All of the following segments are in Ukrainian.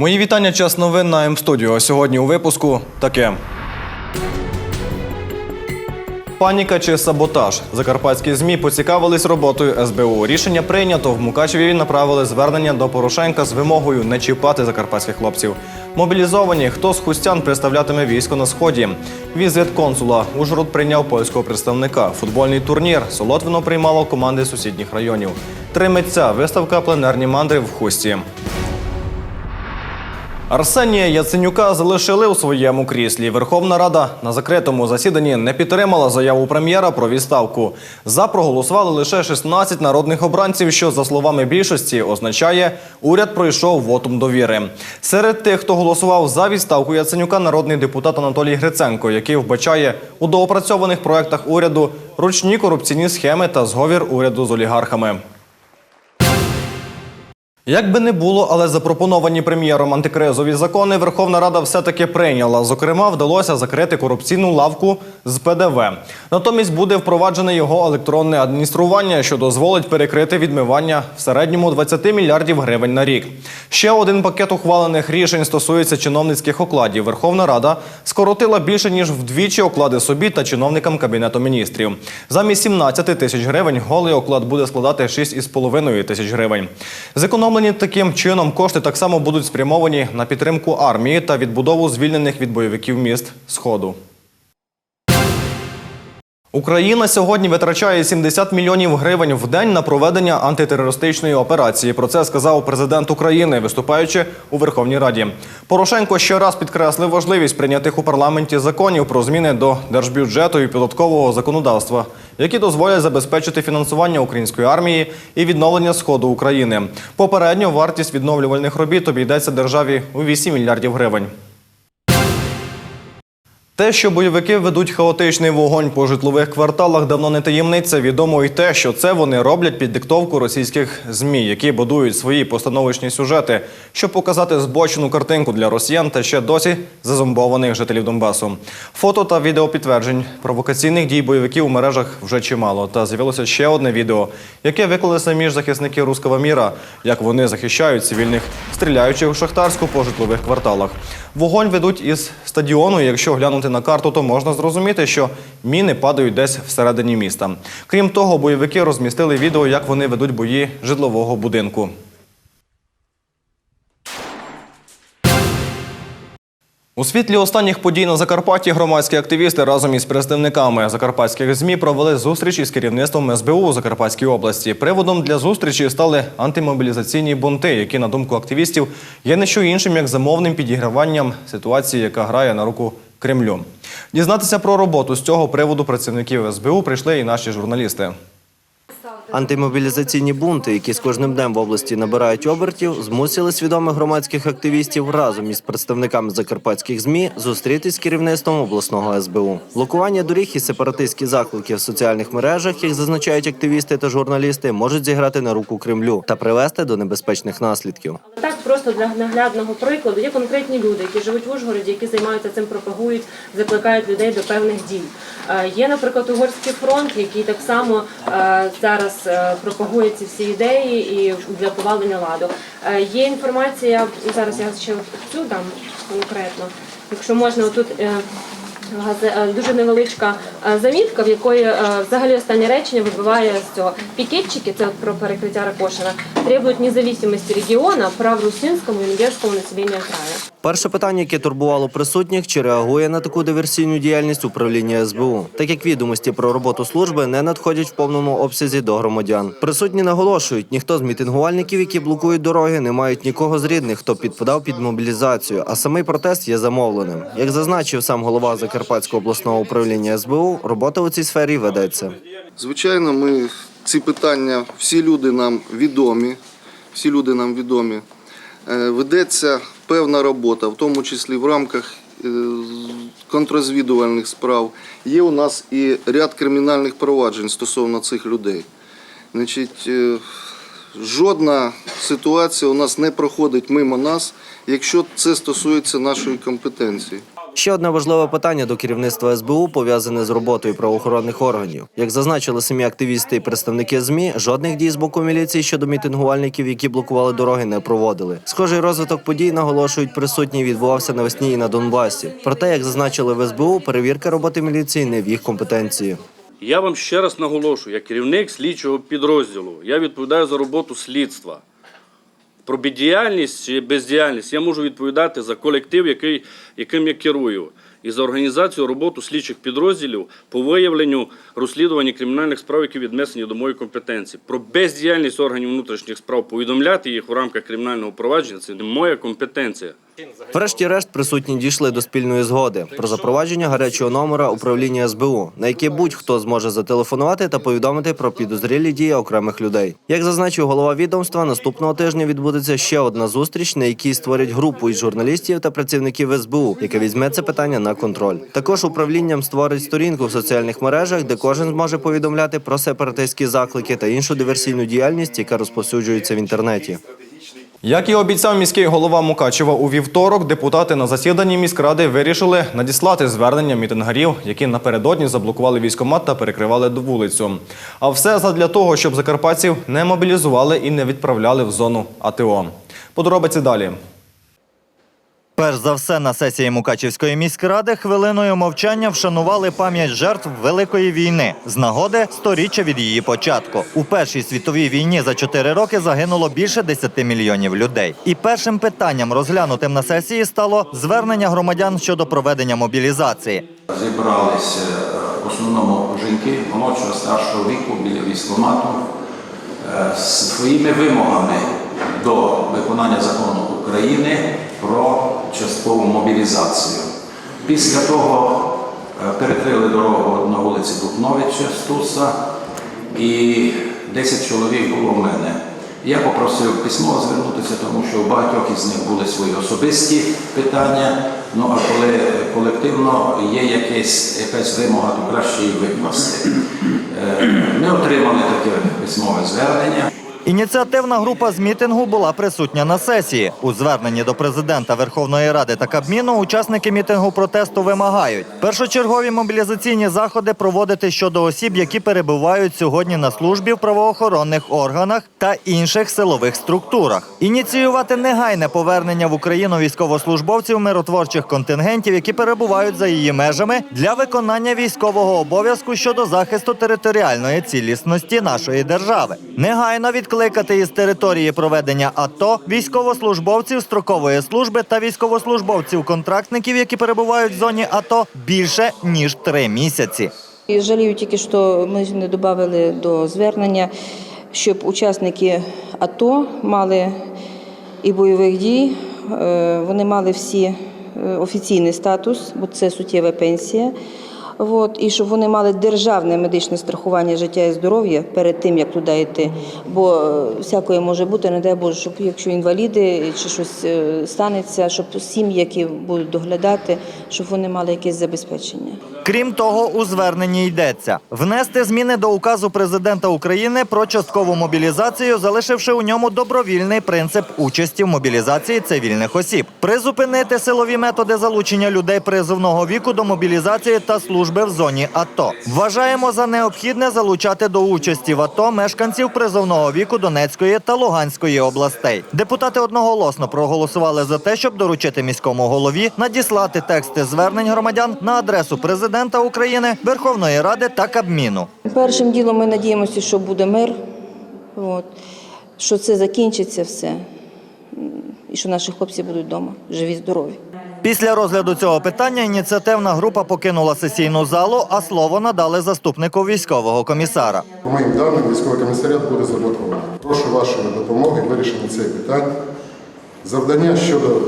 Мої вітання час новин на М-студіо. Сьогодні у випуску таке. Паніка чи саботаж. Закарпатські ЗМІ поцікавились роботою СБУ. Рішення прийнято. В Мукачеві направили звернення до Порошенка з вимогою не чіпати закарпатських хлопців. Мобілізовані, хто з хустян представлятиме військо на сході. Візит консула. Ужгород прийняв польського представника. Футбольний турнір. Солотвино приймало команди сусідніх районів. Три митця. Виставка пленерні мандри в хусті. Арсенія Яценюка залишили у своєму кріслі. Верховна Рада на закритому засіданні не підтримала заяву прем'єра про відставку. За проголосували лише 16 народних обранців, що за словами більшості означає, уряд пройшов вотум довіри. Серед тих, хто голосував за відставку Яценюка, народний депутат Анатолій Гриценко, який вбачає у доопрацьованих проектах уряду ручні корупційні схеми та зговір уряду з олігархами. Як би не було, але запропоновані прем'єром антикризові закони Верховна Рада все-таки прийняла. Зокрема, вдалося закрити корупційну лавку з ПДВ. Натомість буде впроваджене його електронне адміністрування, що дозволить перекрити відмивання в середньому 20 мільярдів гривень на рік. Ще один пакет ухвалених рішень стосується чиновницьких окладів. Верховна Рада скоротила більше ніж вдвічі оклади собі та чиновникам кабінету міністрів. Замість 17 тисяч гривень голий оклад буде складати 6,5 тисяч гривень. Зекономлені таким чином кошти так само будуть спрямовані на підтримку армії та відбудову звільнених від бойовиків міст Сходу. Україна сьогодні витрачає 70 мільйонів гривень в день на проведення антитерористичної операції. Про це сказав президент України, виступаючи у Верховній Раді. Порошенко ще раз підкреслив важливість прийнятих у парламенті законів про зміни до держбюджету і податкового законодавства, які дозволять забезпечити фінансування української армії і відновлення сходу України. Попередньо вартість відновлювальних робіт обійдеться державі у 8 мільярдів гривень. Те, що бойовики ведуть хаотичний вогонь по житлових кварталах, давно не таємниця. Відомо й те, що це вони роблять під диктовку російських змі, які будують свої постановочні сюжети, щоб показати збочену картинку для росіян та ще досі зазомбованих жителів Донбасу. Фото та відео підтверджень провокаційних дій бойовиків у мережах вже чимало. Та з'явилося ще одне відео, яке виклали самі ж захисники руського міра, як вони захищають цивільних, стріляючи у шахтарську по житлових кварталах. Вогонь ведуть із стадіону. Якщо глянути на карту, то можна зрозуміти, що міни падають десь всередині міста. Крім того, бойовики розмістили відео, як вони ведуть бої житлового будинку. У світлі останніх подій на Закарпатті громадські активісти разом із представниками закарпатських ЗМІ провели зустріч із керівництвом СБУ у Закарпатській області. Приводом для зустрічі стали антимобілізаційні бунти, які, на думку активістів, є не що іншим, як замовним підіграванням ситуації, яка грає на руку Кремлю. Дізнатися про роботу з цього приводу працівників СБУ прийшли і наші журналісти. Антимобілізаційні бунти, які з кожним днем в області набирають обертів, змусили свідомих громадських активістів разом із представниками закарпатських змі зустрітись з керівництвом обласного СБУ. Блокування доріг і сепаратистські заклики в соціальних мережах, як зазначають активісти та журналісти, можуть зіграти на руку Кремлю та привести до небезпечних наслідків. Просто для наглядного прикладу є конкретні люди, які живуть в Ужгороді, які займаються цим, пропагують, закликають людей до певних дій. Е, Є, наприклад, Угорський фронт, який так само е, зараз е, пропагує ці всі ідеї і для повалення ладу. Є інформація, зараз я ще цю дам конкретно, якщо можна, тут. Е, Дуже невеличка е, замітка, в якої е, взагалі останнє речення вибиває з цього. Пікетчики, це про перекриття Ракошина, требують независимости региона, прав русинскому и венгерскому населения края. Перше питання, яке турбувало присутніх, чи реагує на таку диверсійну діяльність управління СБУ, так як відомості про роботу служби не надходять в повному обсязі до громадян. Присутні наголошують, ніхто з мітингувальників, які блокують дороги, не мають нікого з рідних, хто підпадав під мобілізацію. А самий протест є замовленим. Як зазначив сам голова Закарпатського обласного управління СБУ, робота у цій сфері ведеться. Звичайно, ми ці питання, всі люди нам відомі, всі люди нам відомі. Е, Ведеться певна робота, в тому числі в рамках е, контррозвідувальних справ. Є у нас і ряд кримінальних проваджень стосовно цих людей. Значить, е, жодна ситуація у нас не проходить мимо нас, якщо це стосується нашої компетенції. Ще одне важливе питання до керівництва СБУ пов'язане з роботою правоохоронних органів. Як зазначили самі активісти і представники ЗМІ, жодних дій з боку міліції щодо мітингувальників, які блокували дороги, не проводили. Схожий розвиток подій наголошують присутні відбувався навесні і на Донбасі. Проте, як зазначили в СБУ, перевірка роботи міліції не в їх компетенції. Я вам ще раз наголошую, як керівник слідчого підрозділу, я відповідаю за роботу слідства. Про бездіяльність чи бездіяльність я можу відповідати за колектив, який, яким я керую, і за організацію роботу слідчих підрозділів по виявленню розслідуванні кримінальних справ, які віднесені до моєї компетенції. Про бездіяльність органів внутрішніх справ повідомляти їх у рамках кримінального провадження це не моя компетенція. Врешті-решт присутні дійшли до спільної згоди про запровадження гарячого номера управління СБУ, на яке будь-хто зможе зателефонувати та повідомити про підозрілі дії окремих людей. Як зазначив голова відомства, наступного тижня відбудеться ще одна зустріч, на якій створять групу із журналістів та працівників СБУ, яка візьме це питання на контроль. Також управлінням створить сторінку в соціальних мережах, де кожен зможе повідомляти про сепаратистські заклики та іншу диверсійну діяльність, яка розповсюджується в інтернеті. Як і обіцяв міський голова Мукачева у вівторок, депутати на засіданні міськради вирішили надіслати звернення мітингарів, які напередодні заблокували військомат та перекривали вулицю. А все задля того, щоб закарпатців не мобілізували і не відправляли в зону АТО. Подробиці далі. Перш за все на сесії Мукачівської міськради хвилиною мовчання вшанували пам'ять жертв Великої війни з нагоди сторіччя від її початку. У першій світовій війні за чотири роки загинуло більше 10 мільйонів людей. І першим питанням, розглянутим на сесії, стало звернення громадян щодо проведення мобілізації. Зібралися е, в основному жінки молодшого старшого віку біля військкомату е, з своїми вимогами до виконання закону України про часткову мобілізацію. Після того е, перекрили дорогу на вулиці Духновича Стуса і 10 чоловік було в мене. Я попросив письмово звернутися, тому що у багатьох із них були свої особисті питання. Ну а коли колективно є якесь, якась вимога, то краще її викласти. Е, Ми отримали таке письмове звернення. Ініціативна група з мітингу була присутня на сесії. У зверненні до президента Верховної Ради та Кабміну учасники мітингу протесту вимагають першочергові мобілізаційні заходи проводити щодо осіб, які перебувають сьогодні на службі в правоохоронних органах та інших силових структурах. Ініціювати негайне повернення в Україну військовослужбовців миротворчих контингентів, які перебувають за її межами для виконання військового обов'язку щодо захисту територіальної цілісності нашої держави. Негайно відкликати із території проведення АТО військовослужбовців строкової служби та військовослужбовців-контрактників, які перебувають в зоні АТО більше ніж три місяці. І жалію тільки, що ми не додали до звернення, щоб учасники АТО мали і бойових дій, е, вони мали всі е, офіційний статус, бо це суттєва пенсія. От, і щоб вони мали державне медичне страхування життя і здоров'я перед тим, як туди йти. Бо е, всякої може бути, не дай Боже, щоб якщо інваліди чи щось е, станеться, щоб сім'ї, які будуть доглядати, щоб вони мали якесь забезпечення. Крім того, у зверненні йдеться внести зміни до указу президента України про часткову мобілізацію, залишивши у ньому добровільний принцип участі в мобілізації цивільних осіб, призупинити силові методи залучення людей призовного віку до мобілізації та служби в зоні АТО. Вважаємо за необхідне залучати до участі в АТО мешканців призовного віку Донецької та Луганської областей. Депутати одноголосно проголосували за те, щоб доручити міському голові надіслати тексти звернень громадян на адресу президента України, Верховної Ради та Кабміну. Першим ділом ми надіємося, що буде мир, от, що це закінчиться все, і що наші хлопці будуть вдома, живі, здорові. Після розгляду цього питання ініціативна група покинула сесійну залу, а слово надали заступнику військового комісара. Моїм даним, військовий комісаріат буде заблокований. Прошу вашої допомоги в вирішенні цих питань. Завдання щодо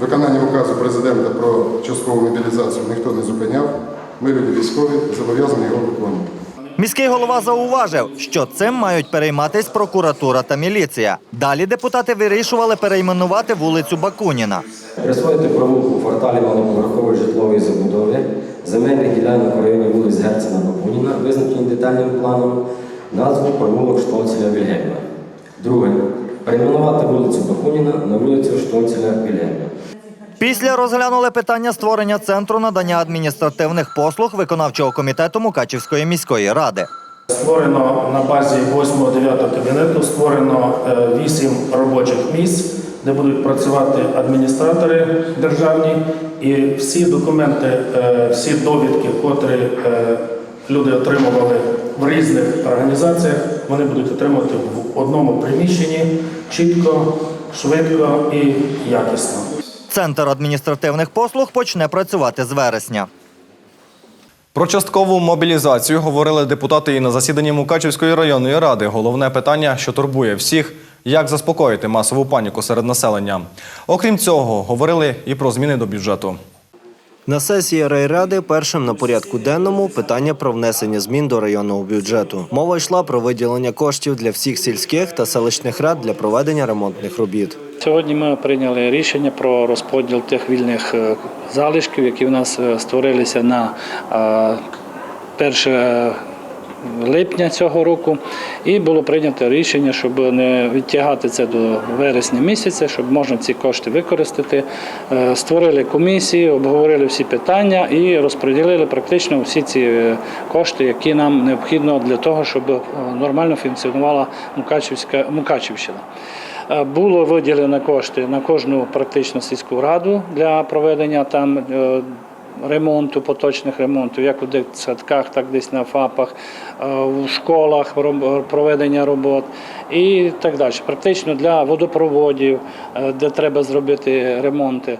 виконання указу президента про часткову мобілізацію ніхто не зупиняв. Ми, люди військові, зобов'язані його виконувати. Міський голова зауважив, що цим мають перейматись прокуратура та міліція. Далі депутати вирішували перейменувати вулицю Бакуніна. Присвоїти провулку у кварталі малоповерхової житлової забудови, земельних ділянок районі вулиць Герцена Бакуніна, визначені детальним планом, назву провулок Штонцеля Вільгельма. Друге. Перейменувати вулицю Бакуніна на вулицю Штонцеля Вільгельма. Після розглянули питання створення центру надання адміністративних послуг виконавчого комітету Мукачівської міської ради. Створено на базі 8-9 кабінету створено 8 робочих місць, де будуть працювати адміністратори державні, і всі документи, е, всі довідки, котрі е, люди отримували в різних організаціях, вони будуть отримувати в одному приміщенні чітко, швидко і якісно. Центр адміністративних послуг почне працювати з вересня. Про часткову мобілізацію говорили депутати і на засіданні Мукачівської районної ради. Головне питання, що турбує всіх, як заспокоїти масову паніку серед населення. Окрім цього, говорили і про зміни до бюджету. На сесії райради першим на порядку денному питання про внесення змін до районного бюджету. Мова йшла про виділення коштів для всіх сільських та селищних рад для проведення ремонтних робіт. Сьогодні ми прийняли рішення про розподіл тих вільних е, залишків, які в нас е, створилися на е, 1 липня цього року. І було прийнято рішення, щоб не відтягати це до вересня місяця, щоб можна ці кошти використати. Е, Створили комісії, обговорили всі питання і розподілили практично всі ці е, кошти, які нам необхідно для того, щоб е, нормально функціонувала Мукачівська Мукачівщина. Е, Було виділено кошти на кожну практично сільську раду для проведення там е, ремонту, поточних ремонтів, як у дитсадках, так десь на ФАПах, в школах проведення робот і так далі. Практично для водопроводів, е, де треба зробити ремонти.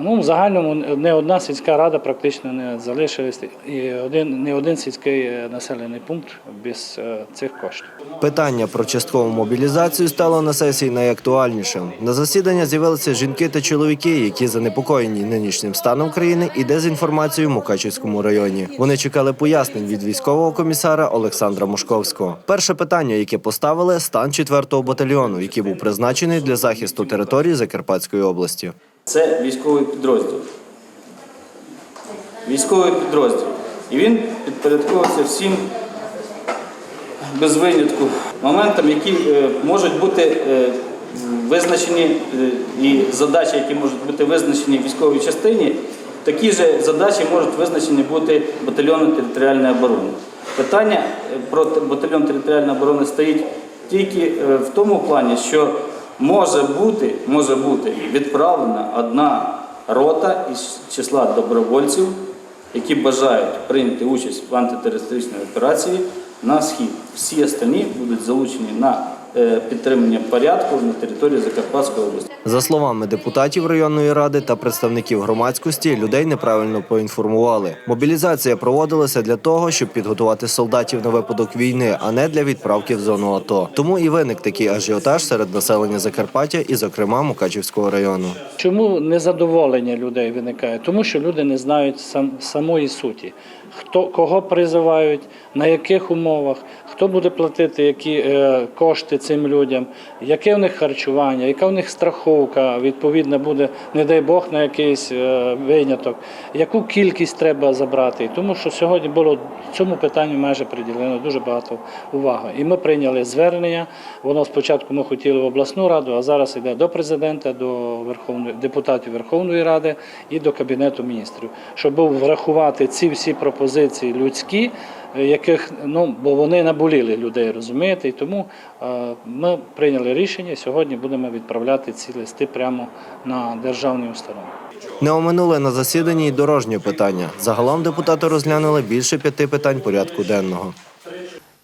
Ну, в загальному не одна сільська рада практично не залишилась, і один, не один сільський е, населений пункт без е, цих коштів. Питання про часткову мобілізацію стало на сесії найактуальнішим. На засідання з'явилися жінки та чоловіки, які занепокоєні нинішнім станом країни і дезінформацією в Мукачівському районі. Вони чекали пояснень від військового комісара Олександра Мошковського. Перше питання, яке поставили, стан 4-го батальйону, який був призначений для захисту території Закарпатської області. Це військовий підрозділ. Військовий підрозділ. І він підпорядковується всім без винятку моментам, які е, можуть бути е, визначені, е, і задачі, які можуть бути визначені в військовій частині, такі ж задачі можуть визначені бути батальйоном територіальної оборони. Питання про батальйон територіальної оборони стоїть тільки е, в тому плані, що може бути, може бути відправлена одна рота із числа добровольців, які бажають прийняти участь в антитерористичній операції на схід. Всі останні будуть залучені на підтримання порядку на території Закарпатської області. За словами депутатів районної ради та представників громадськості, людей неправильно поінформували. Мобілізація проводилася для того, щоб підготувати солдатів на випадок війни, а не для відправки в зону АТО. Тому і виник такий ажіотаж серед населення Закарпаття і, зокрема, Мукачівського району. Чому незадоволення людей виникає? Тому що люди не знають сам, самої суті. Хто кого призивають, на яких умовах, хто буде платити які е, кошти цим людям, яке в них харчування, яка в них страховка, відповідно буде, не дай Бог, на якийсь е, виняток, яку кількість треба забрати. Тому що сьогодні було цьому питанню майже приділено дуже багато уваги. І ми прийняли звернення. Воно спочатку ми хотіли в обласну раду, а зараз йде до президента, до Верховної депутатів Верховної Ради і до Кабінету міністрів, щоб врахувати ці всі пропозиції людські, яких ну бо вони наболіли людей, розумієте, і тому е, ми прийняли рішення. Сьогодні будемо відправляти ці листи прямо на державні установи. Не оминули на засіданні й дорожнє питання. Загалом депутати розглянули більше п'яти питань порядку денного.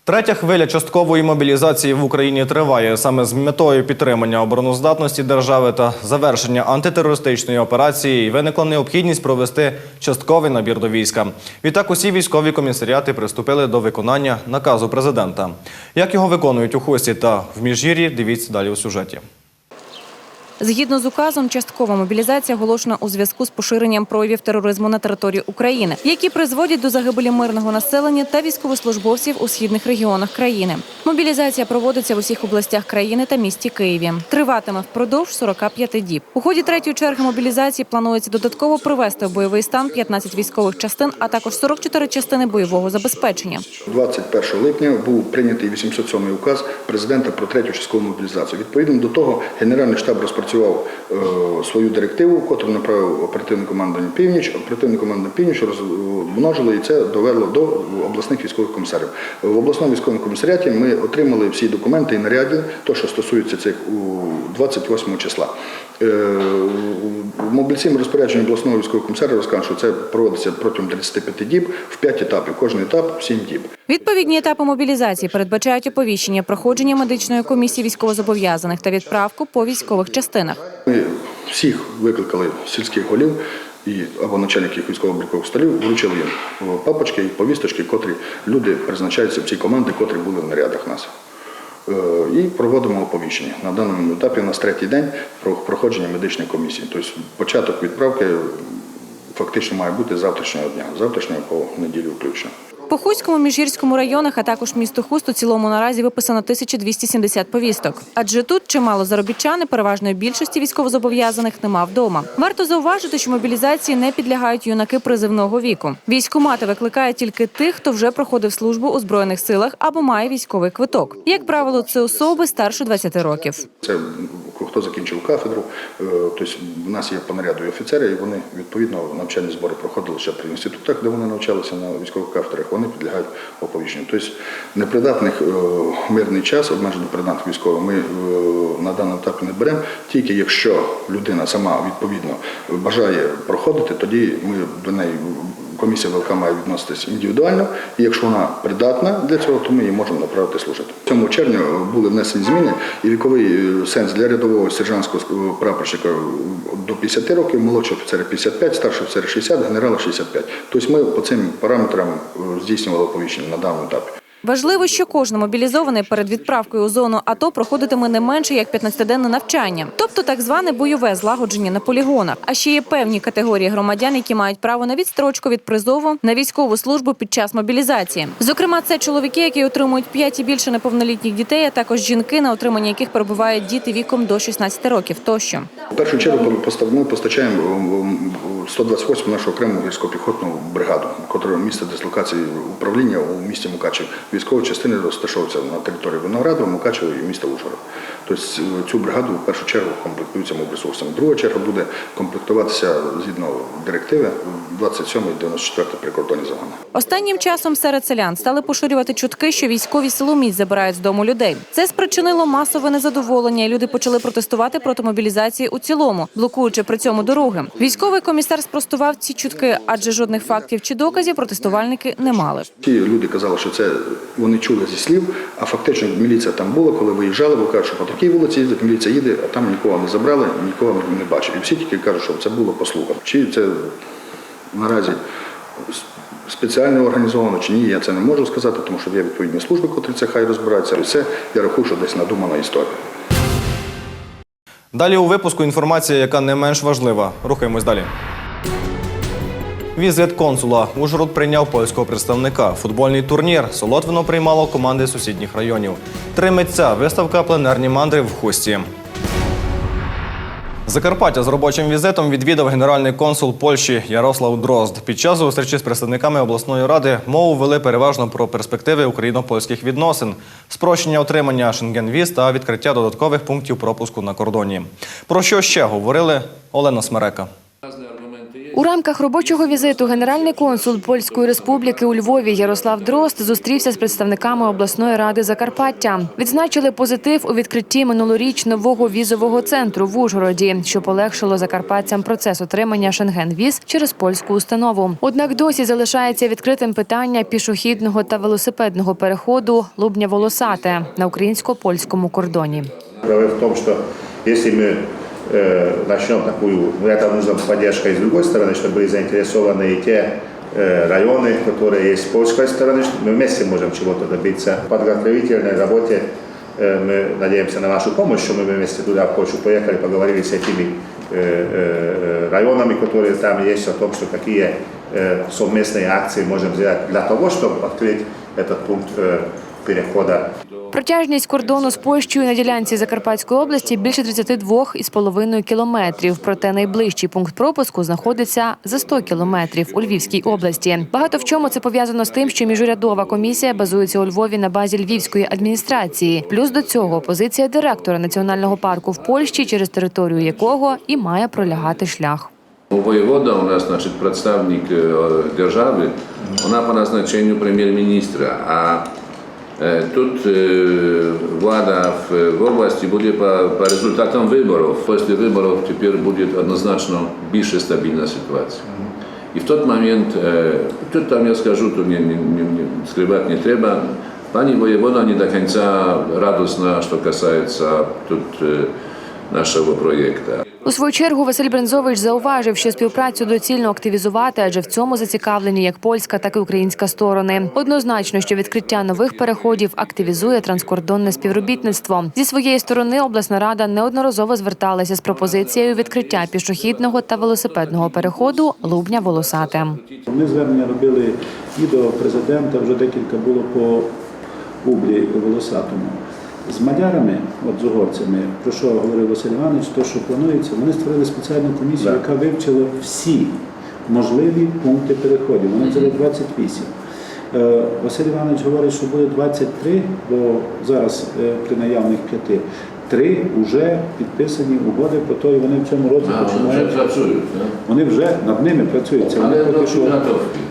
Третя хвиля часткової мобілізації в Україні триває саме з метою підтримання обороноздатності держави та завершення антитерористичної операції. Виникла необхідність провести частковий набір до війська. Відтак усі військові комісаріати приступили до виконання наказу президента. Як його виконують у Хості та в Міжгір'ї, дивіться далі у сюжеті. Згідно з указом, часткова мобілізація оголошена у зв'язку з поширенням проявів тероризму на території України, які призводять до загибелі мирного населення та військовослужбовців у східних регіонах країни. Мобілізація проводиться в усіх областях країни та місті Києві. Триватиме впродовж 45 діб. У ході третьої черги мобілізації планується додатково привести в бойовий стан 15 військових частин, а також 44 частини бойового забезпечення. 21 липня був прийнятий 807 указ президента про третю часткову мобілізацію. Відповідно до того, Генеральний штаб розпрацював напрацював е, свою директиву, котру направив оперативне командування Північ. Оперативне командування Північ розмножило і це довело до обласних військових комісарів. В обласному військовому комісаріаті ми отримали всі документи і наряди, то що стосується цих у 28 числа. Е, В мобілізаційному розпорядженні обласного військового комісаря розказано, що це проводиться протягом 35 діб в 5 етапів. Кожен етап 7 діб. Відповідні етапи мобілізації передбачають оповіщення, проходження медичної комісії військовозобов'язаних та відправку по військових частинах. Ми всіх викликали сільських голів і або начальників військово-облікових столів, вручили їм папочки і повісточки, котрі люди призначаються в ці команди, котрі були в нарядах нас. Е, І проводимо оповіщення. На даному етапі у нас третій день про проходження медичної комісії. Тобто початок відправки фактично має бути з завтрашнього дня, з завтрашнього по неділю включно. По Хуському, Міжгірському районах, а також місту Хуст у цілому наразі виписано 1270 повісток. Адже тут чимало заробітчани, переважної більшості військовозобов'язаних нема вдома. Варто зауважити, що мобілізації не підлягають юнаки призивного віку. Військкомати викликають тільки тих, хто вже проходив службу у збройних силах або має військовий квиток. Як правило, це особи старше 20 років. Це хто закінчив кафедру, е, тобто в нас є по наряду офіцери, і вони відповідно навчальні збори проходили ще при інститутах, де вони навчалися на військових кафедрах, вони підлягають оповіщенню. Тобто непридатних е, в мирний час, обмежено придатних військових, ми е, на даному етапі не беремо. Тільки якщо людина сама відповідно бажає проходити, тоді ми до неї. Комісія ВЛК має відноситись індивідуально, і якщо вона придатна для цього, то ми її можемо направити служити. В цьому червні були внесені зміни, і віковий е, сенс для рядового сержантського прапорщика до 50 років, молодшого офіцера 55, старшого офіцера 60, генерала 65. Тобто ми по цим параметрам е, здійснювали оповіщення на даному етапі. Важливо, що кожен мобілізований перед відправкою у зону АТО проходитиме не менше як 15-денне навчання, тобто так зване бойове злагодження на полігонах. А ще є певні категорії громадян, які мають право на відстрочку від призову на військову службу під час мобілізації. Зокрема, це чоловіки, які отримують 5 і більше неповнолітніх дітей, а також жінки, на отримання яких перебувають діти віком до 16 років. Тощо. В першу чергу ми постачаємо м, 128 нашу окрему гірсько-піхотну бригаду, котра місце дислокації управління у місті Мукачев. Військові частини розташовуються на території Винограду, Мукачева і міста Ужгород. Тобто цю бригаду в першу чергу комплектуються мобресурсами. Друга черга буде комплектуватися згідно директиви 27 і 94 прикордонні загони. Останнім часом серед селян стали поширювати чутки, що військові силоміць забирають з дому людей. Це спричинило масове незадоволення, і люди почали протестувати проти мобілізації у цілому, блокуючи при цьому дороги. Військовий комісар спростував ці чутки, адже жодних фактів чи доказів протестувальники не мали. Ті люди казали, що це вони чули зі слів, а фактично міліція там була, коли виїжджали, бо кажуть, що по такій вулиці їздить, міліція їде, а там нікого не забрали, нікого не бачили. І всі тільки кажуть, що це було по слухам. Чи це наразі спеціально організовано, чи ні, я це не можу сказати, тому що є відповідні служби, котрі це хай розбираються. І це я рахую, що десь надумана історія. Далі у випуску інформація, яка не менш важлива. Рухаємось далі. Візит консула. Ужгород прийняв польського представника. Футбольний турнір. Солотвино приймало команди сусідніх районів. Три митця. Виставка пленерні мандри в Хусті. Закарпаття з робочим візитом відвідав генеральний консул Польщі Ярослав Дрозд. Під час зустрічі з представниками обласної ради мову вели переважно про перспективи україно-польських відносин, спрощення отримання шенгенвіз та відкриття додаткових пунктів пропуску на кордоні. Про що ще говорили Олена Смерека. У рамках робочого візиту генеральний консул Польської республіки у Львові Ярослав Дрозд зустрівся з представниками обласної ради Закарпаття. Відзначили позитив у відкритті минулоріч нового візового центру в Ужгороді, що полегшило закарпатцям процес отримання шенген-віз через польську установу. Однак досі залишається відкритим питання пішохідного та велосипедного переходу Лубня Волосате на українсько-польському кордоні. В том, что если мы э, начнем такую, ну, это нужна поддержка и с другой стороны, чтобы были заинтересованы и те э, районы, которые есть с польской стороны, что мы вместе можем чего-то добиться. В подготовительной работе э, мы надеемся на вашу помощь, что мы вместе туда в Польшу поехали, поговорили с этими э, э, районами, которые там есть, о том, что какие э, совместные акции можем сделать для того, чтобы открыть этот пункт э, перехода Протяжність кордону з Польщею на ділянці Закарпатської області більше 32,5 кілометрів. Проте найближчий пункт пропуску знаходиться за 100 кілометрів у Львівській області. Багато в чому це пов'язано з тим, що міжурядова комісія базується у Львові на базі львівської адміністрації. Плюс до цього позиція директора національного парку в Польщі, через територію якого і має пролягати шлях. Воєвода у нас, значить, представник е, держави, вона по назначенню прем'єр-міністра. А тут е, влада в, в області буде по, по результатам виборів. Після виборів тепер буде однозначно більш стабільна ситуація. І в той момент, е, тут там я скажу, то не, не, не, не, скривати не треба, пані воєвода не до кінця радісна, що касається тут е, нашого проєкту. У свою чергу Василь Брензович зауважив, що співпрацю доцільно активізувати, адже в цьому зацікавлені як польська, так і українська сторони. Однозначно, що відкриття нових переходів активізує транскордонне співробітництво. Зі своєї сторони обласна рада неодноразово зверталася з пропозицією відкриття пішохідного та велосипедного переходу Лубня Волосате. Ми звернення робили і до президента, вже декілька було по Бублі Волосатому. З мадярами, от з угорцями, про що говорив Василь Іванович, то, що планується, вони створили спеціальну комісію, яка вивчила всі можливі пункти переходів. Вони взяли 28. Е, Василь Іванович говорить, що буде 23, бо зараз е, при наявних п'яти. Три вже підписані угоди про і вони в цьому році А, вони вже починають. працюють, так? Вони вже над ними працюються. Вони поки що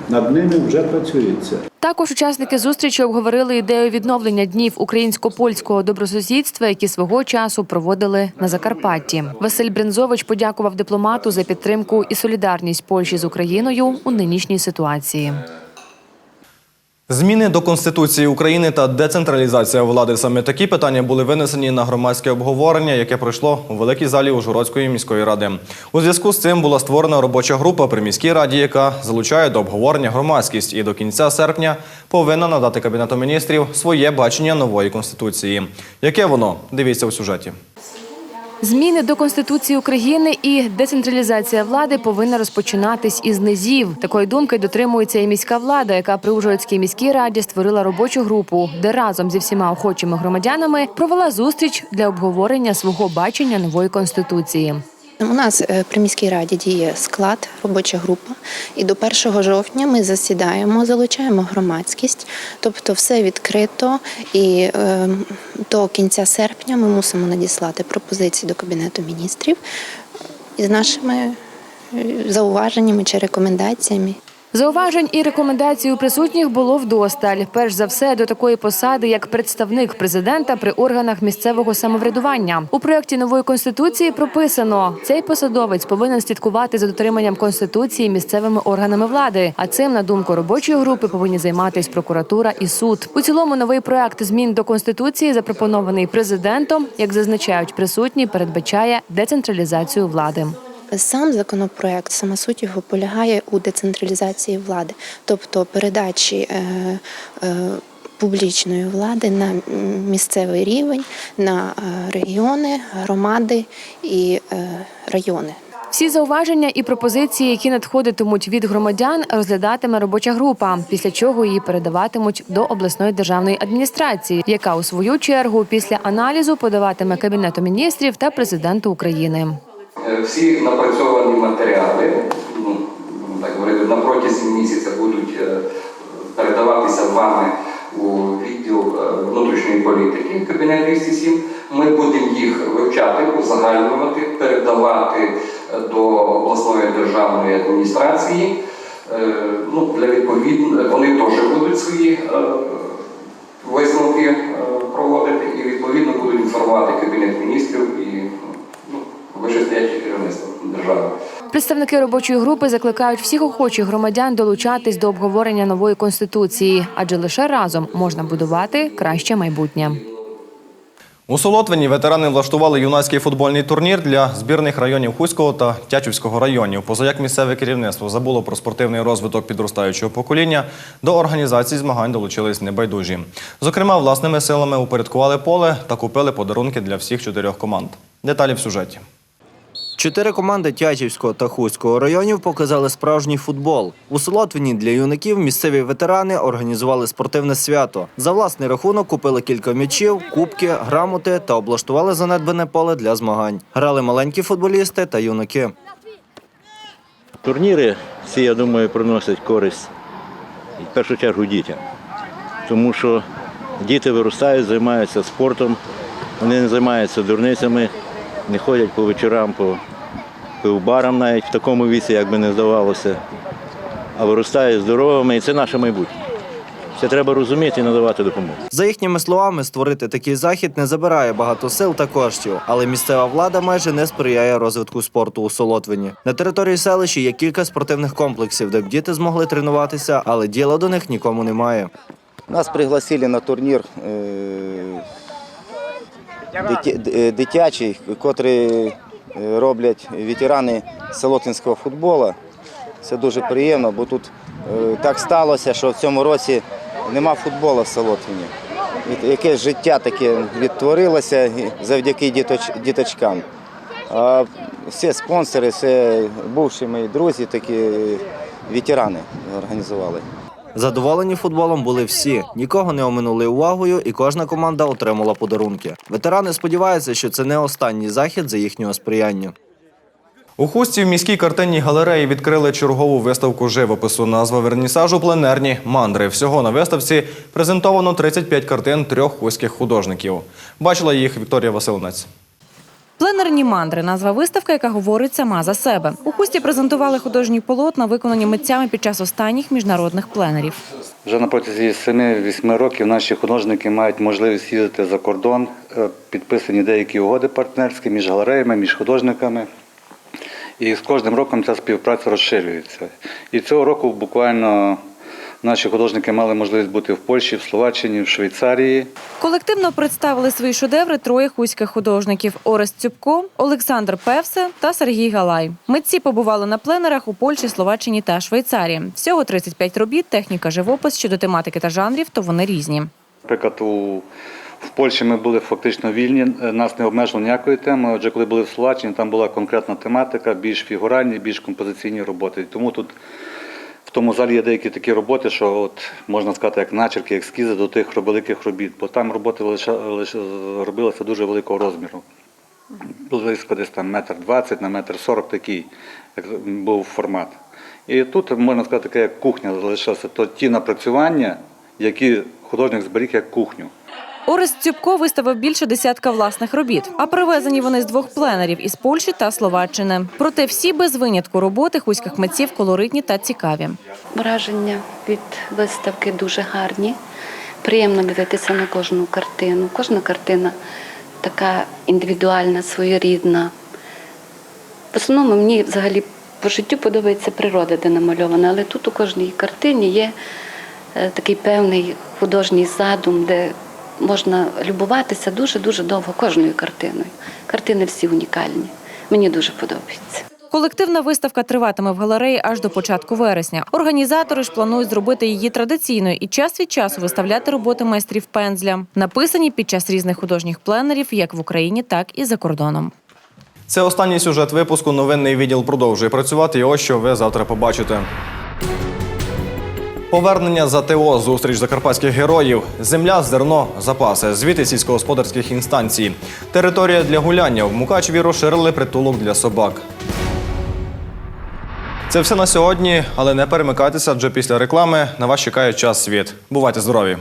над ними вже працюється. Також учасники зустрічі обговорили ідею відновлення днів українсько-польського добросусідства, які свого часу проводили на Закарпатті. Василь Брензович подякував дипломату за підтримку і солідарність Польщі з Україною у нинішній ситуації. Зміни до Конституції України та децентралізація влади саме такі питання були винесені на громадське обговорення, яке пройшло у великій залі Ужгородської міської ради. У зв'язку з цим була створена робоча група при міській раді, яка залучає до обговорення громадськість і до кінця серпня повинна надати кабінету міністрів своє бачення нової конституції. Яке воно дивіться у сюжеті. Зміни до Конституції України і децентралізація влади повинна розпочинатись із низів. Такої думки дотримується і міська влада, яка при Ужгородській міській раді створила робочу групу, де разом зі всіма охочими громадянами провела зустріч для обговорення свого бачення нової конституції. У нас е, при міській раді діє склад, робоча група, і до 1 жовтня ми засідаємо, залучаємо громадськість, тобто все відкрито, і е, до кінця серпня ми мусимо надіслати пропозиції до Кабінету міністрів із нашими е, зауваженнями чи рекомендаціями. Зауважень і рекомендацій у присутніх було вдосталь. Перш за все, до такої посади, як представник президента при органах місцевого самоврядування. У проєкті нової конституції прописано, цей посадовець повинен слідкувати за дотриманням конституції місцевими органами влади. А цим, на думку робочої групи, повинні займатися прокуратура і суд. У цілому новий проект змін до конституції, запропонований президентом, як зазначають присутні, передбачає децентралізацію влади. Сам законопроект, сама суть його полягає у децентралізації влади, тобто передачі е, е, публічної влади на місцевий рівень, на е, регіони, громади і е, райони. Всі зауваження і пропозиції, які надходитимуть від громадян, розглядатиме робоча група, після чого її передаватимуть до обласної державної адміністрації, яка у свою чергу після аналізу подаватиме кабінету міністрів та президенту України. Е, Всі напрацьовані матеріали, ну, так говорити, на протязі місяця будуть е, передаватися вами у відділ е, внутрішньої політики, кабінет 207. Ми будемо їх вивчати, узагальнювати, передавати до обласної державної адміністрації. Ну, для відповідно, вони теж будуть свої висновки проводити і відповідно будуть інформувати кабінет міністрів і вищестояче керівництво держави. Представники робочої групи закликають всіх охочих громадян долучатись до обговорення нової конституції, адже лише разом можна будувати краще майбутнє. У Солотвині ветерани влаштували юнацький футбольний турнір для збірних районів Хуського та Тячівського районів. Позаяк місцеве керівництво забуло про спортивний розвиток підростаючого покоління, до організації змагань долучились небайдужі. Зокрема, власними силами упорядкували поле та купили подарунки для всіх чотирьох команд. Деталі в сюжеті. Чотири команди Тячівського та Хуського районів показали справжній футбол. У Солотвині для юнаків місцеві ветерани організували спортивне свято. За власний рахунок купили кілька м'ячів, кубки, грамоти та облаштували занедбане поле для змагань. Грали маленькі футболісти та юнаки. Турніри всі, я думаю, приносять користь в першу чергу дітям. Тому що діти виростають, займаються спортом, вони не займаються дурницями, не ходять по вечорам, по пивбарам навіть в такому віці, як би не здавалося, а виростають здоровими, і це наше майбутнє. Це треба розуміти і надавати допомогу. За їхніми словами, створити такий захід не забирає багато сил та коштів, але місцева влада майже не сприяє розвитку спорту у Солотвині. На території селища є кілька спортивних комплексів, де б діти змогли тренуватися, але діла до них нікому немає. Нас пригласили на турнір е, дитя- е, дитячий, котрий роблять ветерани солотинського футболу. Це дуже приємно, бо тут е, так сталося, що в цьому році нема футболу в Солотвині. І Якесь життя таке відтворилося завдяки діточ- діточкам. А всі спонсори, все бувші мої друзі, такі е, ветерани організували. Задоволені футболом були всі, нікого не оминули увагою, і кожна команда отримала подарунки. Ветерани сподіваються, що це не останній захід за їхнього сприяння. У хусті в міській картинній галереї відкрили чергову виставку живопису. Назва вернісажу пленерні мандри. Всього на виставці презентовано 35 картин трьох хуських художників. Бачила їх Вікторія Василинець. Пленерні мандри назва виставки, яка говорить сама за себе. У хусті презентували художні полотна, виконані митцями під час останніх міжнародних пленерів. Вже на протязі 7-8 років наші художники мають можливість їздити за кордон, Е, підписані деякі угоди партнерські між галереями, між художниками. І з кожним роком ця співпраця розширюється. І цього року буквально наші художники мали можливість бути в Польщі, в Словаччині, в Швейцарії. Колективно представили свої шедеври троє хуських художників: Орест Цюбко, Олександр Певсе та Сергій Галай. Митці побували на пленерах у Польщі, Словаччині та Швейцарії. Всього 35 робіт, техніка, живопис щодо тематики та жанрів, то вони різні. Наприклад, у в Польщі ми були фактично вільні, е, нас не обмежували ніякої теми. Отже, коли були в Словаччині, там була конкретна тематика, більш фігуральні, більш композиційні роботи. Тому тут в тому залі є деякі такі роботи, що от можна сказати, як начерки, ескізи до тих великих робіт, бо там роботи лише, лише робилися дуже великого розміру. Близько десь там метр двадцять на метр сорок такий як був формат. І тут можна сказати, таке як кухня залишилася, то ті напрацювання, які художник зберіг як кухню. Орест Цюбко виставив більше десятка власних робіт, а привезені вони з двох пленерів із Польщі та Словаччини. Проте всі без винятку роботи хуських митців колоритні та цікаві. Враження від виставки дуже гарні. Приємно дивитися на кожну картину. Кожна картина така індивідуальна, своєрідна. В основному мені взагалі по життю подобається природа, де намальована, але тут у кожній картині є е, такий певний художній задум, де можна любуватися дуже-дуже довго кожною картиною. Картини всі унікальні. Мені дуже подобається. Колективна виставка триватиме в галереї аж до початку вересня. Організатори ж планують зробити її традиційною і час від часу виставляти роботи майстрів пензля, написані під час різних художніх пленерів як в Україні, так і за кордоном. Це останній сюжет випуску. Новинний відділ продовжує працювати. І ось що ви завтра побачите. Повернення за ТО, зустріч закарпатських героїв, земля, зерно, запаси, звіти сільськогосподарських інстанцій, територія для гуляння. В Мукачеві розширили притулок для собак. Це все на сьогодні, але не перемикайтеся, адже після реклами на вас чекає час світ. Бувайте здорові!